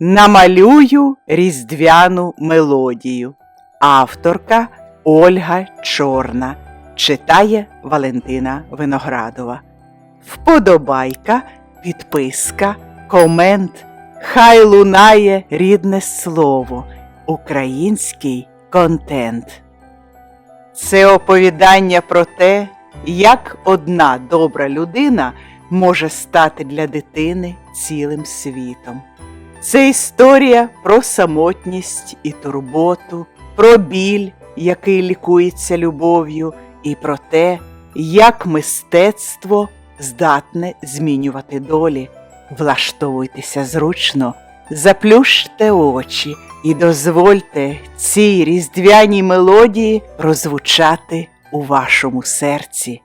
Намалюю різдвяну мелодію. Авторка Ольга Чорна. Читає Валентина Виноградова. Вподобайка, підписка, комент. Хай лунає рідне слово, український контент. Це оповідання про те, як одна добра людина може стати для дитини цілим світом. Це історія про самотність і турботу, про біль, який лікується любов'ю, і про те, як мистецтво здатне змінювати долі. Влаштовуйтеся зручно, заплющте очі і дозвольте цій різдвяній мелодії прозвучати у вашому серці.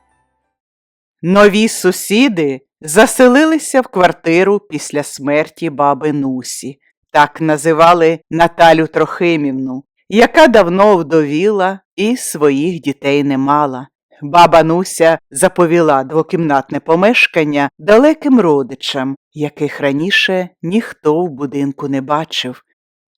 Нові сусіди заселилися в квартиру після смерті баби Нусі, так називали Наталю Трохимівну, яка давно вдовіла і своїх дітей не мала. Баба Нуся заповіла двокімнатне помешкання далеким родичам, яких раніше ніхто в будинку не бачив.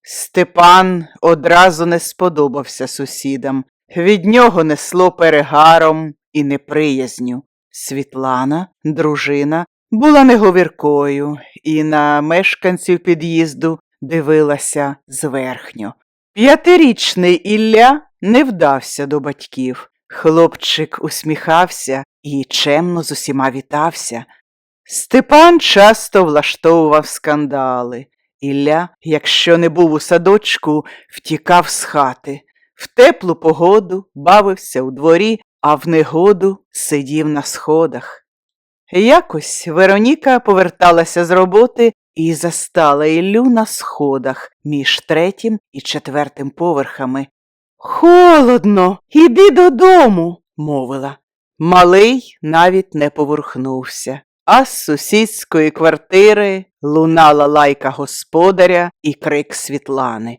Степан одразу не сподобався сусідам. Від нього несло перегаром і неприязню. Світлана, дружина, була неговіркою і на мешканців під'їзду дивилася зверхньо. П'ятирічний Ілля не вдався до батьків. Хлопчик усміхався і чемно з усіма вітався. Степан часто влаштовував скандали. Ілля, якщо не був у садочку, втікав з хати. В теплу погоду бавився у дворі, а в негоду сидів на сходах. Якось Вероніка поверталася з роботи і застала Іллю на сходах між третім і четвертим поверхами. Холодно, іди додому, мовила. Малий навіть не поворухнувся, а з сусідської квартири лунала лайка господаря і крик Світлани.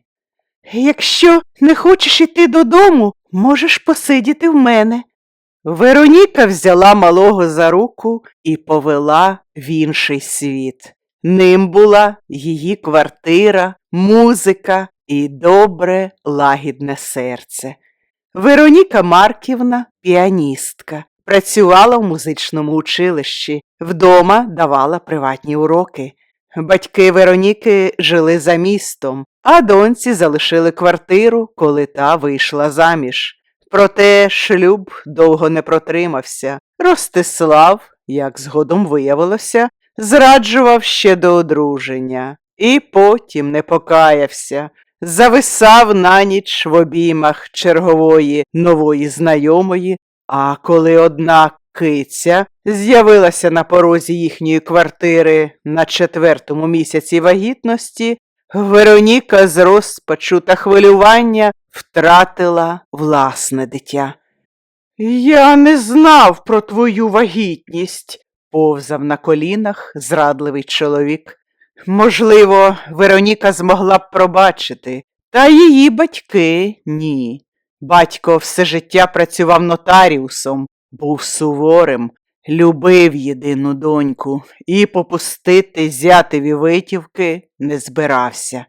Якщо не хочеш іти додому, можеш посидіти в мене. Вероніка взяла малого за руку і повела в інший світ. Ним була її квартира, музика і добре лагідне серце. Вероніка Марківна піаністка, працювала в музичному училищі, вдома давала приватні уроки. Батьки Вероніки жили за містом, а доньці залишили квартиру, коли та вийшла заміж. Проте шлюб довго не протримався. Ростислав, як згодом виявилося, зраджував ще до одруження і потім не покаявся, зависав на ніч в обіймах чергової нової знайомої, а коли одна киця з'явилася на порозі їхньої квартири на четвертому місяці вагітності, Вероніка з розпачу та хвилювання втратила власне дитя. Я не знав про твою вагітність, повзав на колінах зрадливий чоловік. Можливо, Вероніка змогла б пробачити, та її батьки ні. Батько все життя працював нотаріусом, був суворим, любив єдину доньку і попустити зятеві витівки не збирався.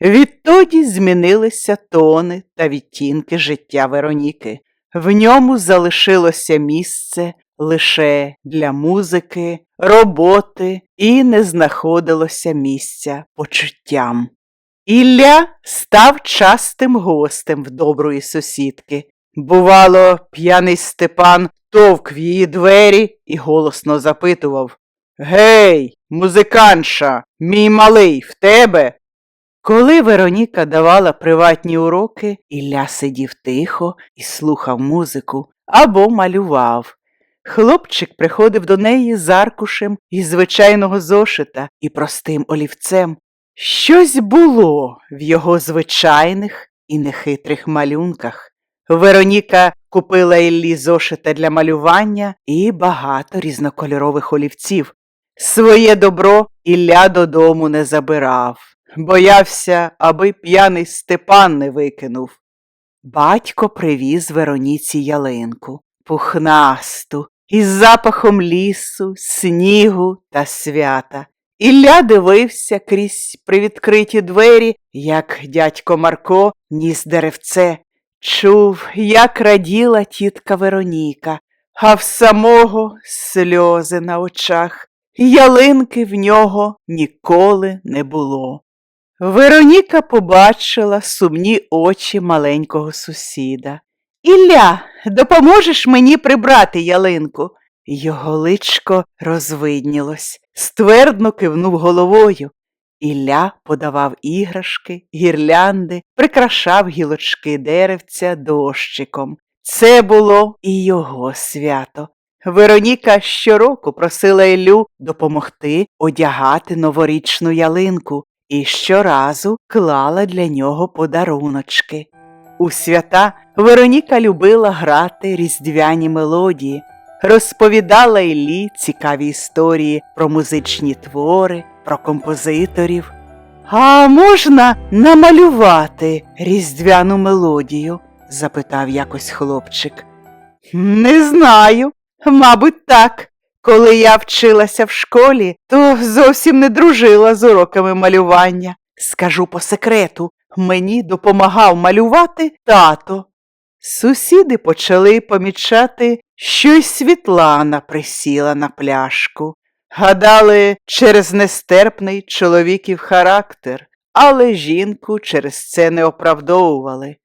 Відтоді змінилися тони та відтінки життя Вероніки. В ньому залишилося місце лише для музики, роботи і не знаходилося місця почуттям. Ілля став частим гостем в доброї сусідки. Бувало, п'яний Степан товк в її двері і голосно запитував Гей, музиканша, мій малий в тебе? Коли Вероніка давала приватні уроки, Ілля сидів тихо і слухав музику або малював. Хлопчик приходив до неї з аркушем із звичайного зошита і простим олівцем. Щось було в його звичайних і нехитрих малюнках. Вероніка купила Іллі зошита для малювання і багато різнокольорових олівців. Своє добро Ілля додому не забирав, боявся, аби п'яний Степан не викинув. Батько привіз Вероніці ялинку, пухнасту, із запахом лісу, снігу та свята. Ілля дивився крізь привідкриті двері, як дядько Марко ніс деревце. Чув, як раділа тітка Вероніка, а в самого сльози на очах. Ялинки в нього ніколи не було. Вероніка побачила сумні очі маленького сусіда. Ілля, допоможеш мені прибрати ялинку? Його личко розвиднілось, ствердно кивнув головою. Ілля подавав іграшки, гірлянди, прикрашав гілочки деревця дощиком. Це було і його свято. Вероніка щороку просила Іллю допомогти одягати новорічну ялинку і щоразу клала для нього подаруночки. У свята Вероніка любила грати різдвяні мелодії, розповідала Іллі цікаві історії про музичні твори, про композиторів. А можна намалювати різдвяну мелодію? запитав якось хлопчик. Не знаю, мабуть, так. Коли я вчилася в школі, то зовсім не дружила з уроками малювання. Скажу по секрету, мені допомагав малювати тато. Сусіди почали помічати, що й Світлана присіла на пляшку. Гадали, через нестерпний чоловіків характер, але жінку через це не оправдовували.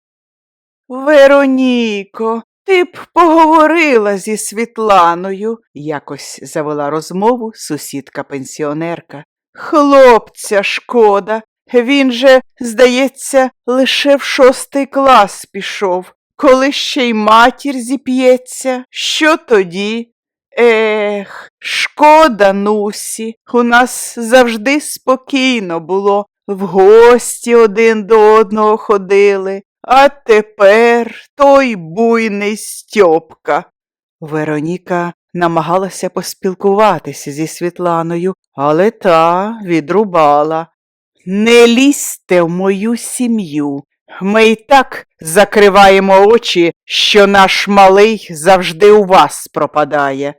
Вероніко, ти б поговорила зі Світланою, якось завела розмову сусідка пенсіонерка. Хлопця шкода, він же, здається, лише в шостий клас пішов. Коли ще й матір зіп'ється, що тоді? Ех, шкода, Нусі, у нас завжди спокійно було, в гості один до одного ходили, а тепер той буйний Стьопка. Вероніка намагалася поспілкуватися зі Світланою, але та відрубала. Не лізьте в мою сім'ю. Ми й так закриваємо очі, що наш малий завжди у вас пропадає.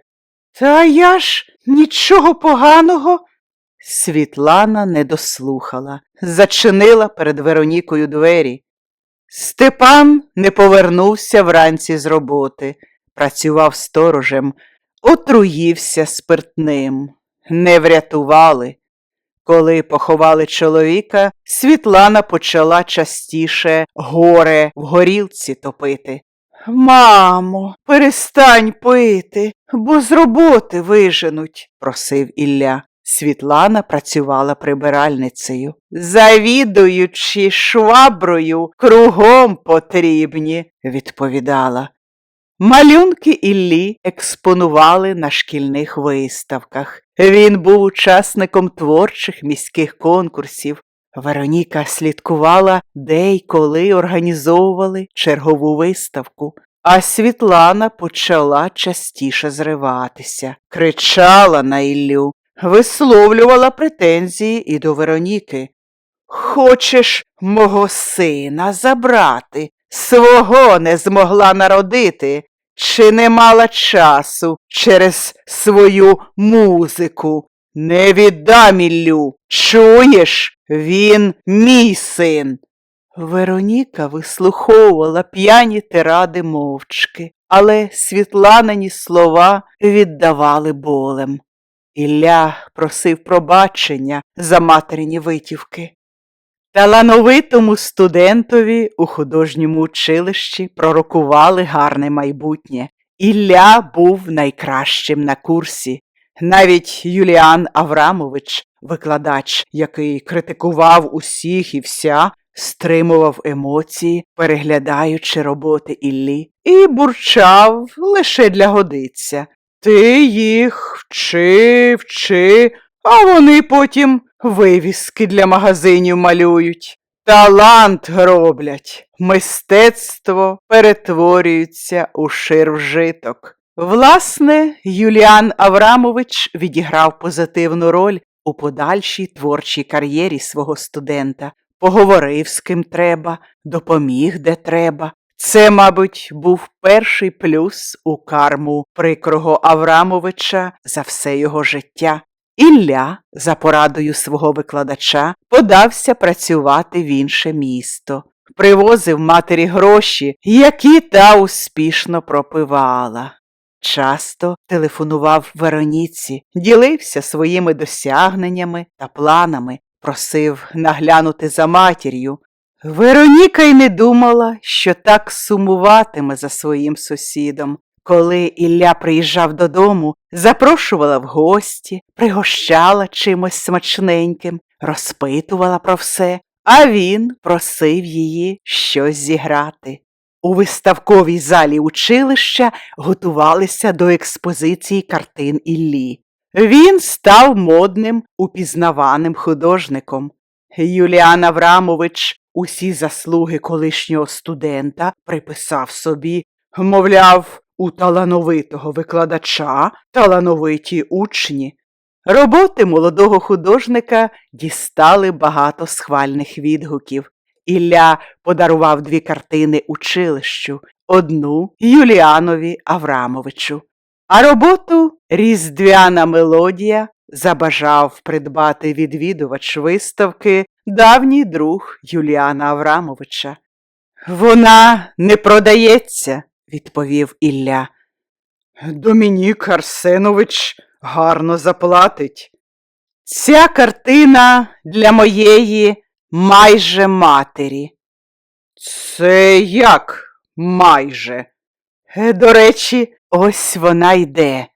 Та я ж нічого поганого. Світлана не дослухала, зачинила перед Веронікою двері. Степан не повернувся вранці з роботи, працював сторожем, отруївся спиртним. Не врятували. Коли поховали чоловіка, Світлана почала частіше горе в горілці топити. Мамо, перестань пити, бо з роботи виженуть, просив Ілля. Світлана працювала прибиральницею. Завідуючи шваброю, кругом потрібні, відповідала. Малюнки Іллі експонували на шкільних виставках. Він був учасником творчих міських конкурсів. Вероніка слідкувала, де й коли організовували чергову виставку, а Світлана почала частіше зриватися, кричала на Іллю, висловлювала претензії і до Вероніки. Хочеш мого сина забрати? Свого не змогла народити, чи не мала часу через свою музику. Не віддам Іллю, чуєш, він мій син. Вероніка вислуховувала п'яні тиради мовчки, але світланині слова віддавали болем. Ілля просив пробачення за материні витівки. Талановитому студентові у художньому училищі пророкували гарне майбутнє. Ілля був найкращим на курсі. Навіть Юліан Аврамович, викладач, який критикував усіх і вся, стримував емоції, переглядаючи роботи Іллі, і бурчав лише для годиця. Ти їх вчи, вчи, а вони потім вивіски для магазинів малюють. Талант роблять, мистецтво перетворюється у шир вжиток. Власне, Юліан Аврамович відіграв позитивну роль у подальшій творчій кар'єрі свого студента, поговорив з ким треба, допоміг де треба. Це, мабуть, був перший плюс у карму прикрого Аврамовича за все його життя. Ілля, за порадою свого викладача, подався працювати в інше місто, привозив матері гроші, які та успішно пропивала. Часто телефонував Вероніці, ділився своїми досягненнями та планами, просив наглянути за матір'ю. Вероніка й не думала, що так сумуватиме за своїм сусідом. Коли Ілля приїжджав додому, запрошувала в гості, пригощала чимось смачненьким, розпитувала про все, а він просив її щось зіграти. У виставковій залі училища готувалися до експозиції картин Іллі. Він став модним, упізнаваним художником. Юліан Аврамович усі заслуги колишнього студента приписав собі, мовляв, у талановитого викладача талановиті учні. Роботи молодого художника дістали багато схвальних відгуків. Ілля подарував дві картини училищу, одну Юліанові Аврамовичу, а роботу Різдвяна мелодія забажав придбати відвідувач виставки давній друг Юліана Аврамовича. Вона не продається, відповів Ілля. Домінік Арсенович гарно заплатить. Ця картина для моєї майже матері. Це як майже? Е, До речі, ось вона йде.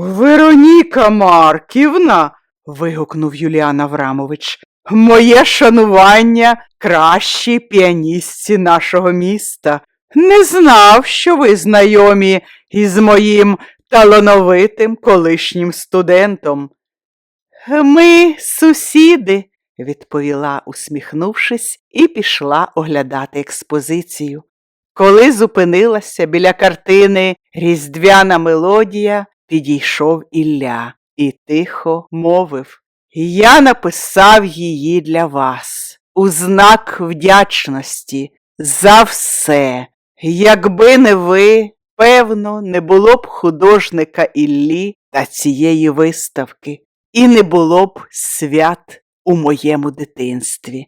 Вероніка Марківна. вигукнув Юліан Аврамович. Моє шанування кращій піаністці нашого міста. Не знав, що ви знайомі із моїм талановитим колишнім студентом. Ми сусіди, відповіла, усміхнувшись, і пішла оглядати експозицію. Коли зупинилася біля картини Різдвяна мелодія, підійшов Ілля і тихо мовив Я написав її для вас у знак вдячності за все. Якби не ви, певно, не було б художника Іллі та цієї виставки, і не було б свят у моєму дитинстві.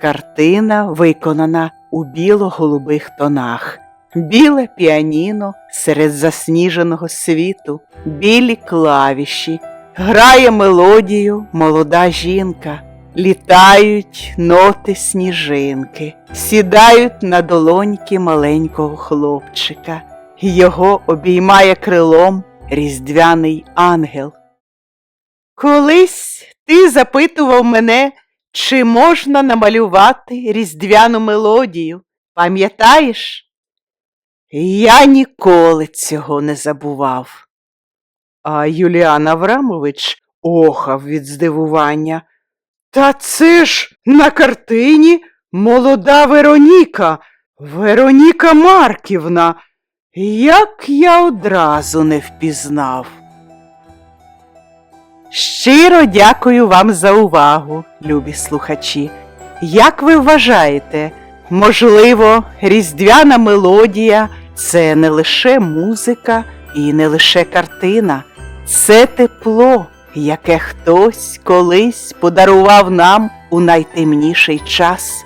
Картина виконана у біло-голубих тонах, біле піаніно серед засніженого світу, білі клавіші, грає мелодію молода жінка, літають ноти сніжинки, сідають на долоньки маленького хлопчика, його обіймає крилом різдвяний ангел. Колись ти запитував мене, чи можна намалювати різдвяну мелодію, пам'ятаєш? Я ніколи цього не забував. А Юліан Аврамович охав від здивування. Та це ж на картині молода Вероніка, Вероніка Марківна. Як я одразу не впізнав. Щиро дякую вам за увагу, любі слухачі. Як ви вважаєте, можливо, різдвяна мелодія це не лише музика і не лише картина, це тепло, яке хтось колись подарував нам у найтемніший час.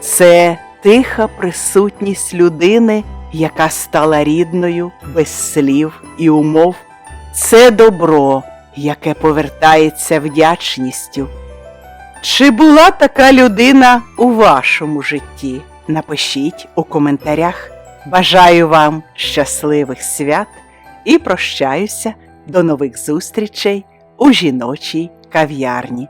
Це тиха присутність людини, яка стала рідною без слів і умов. Це добро, яке повертається вдячністю. Чи була така людина у вашому житті? Напишіть у коментарях. Бажаю вам щасливих свят і прощаюся до нових зустрічей у жіночій кав'ярні.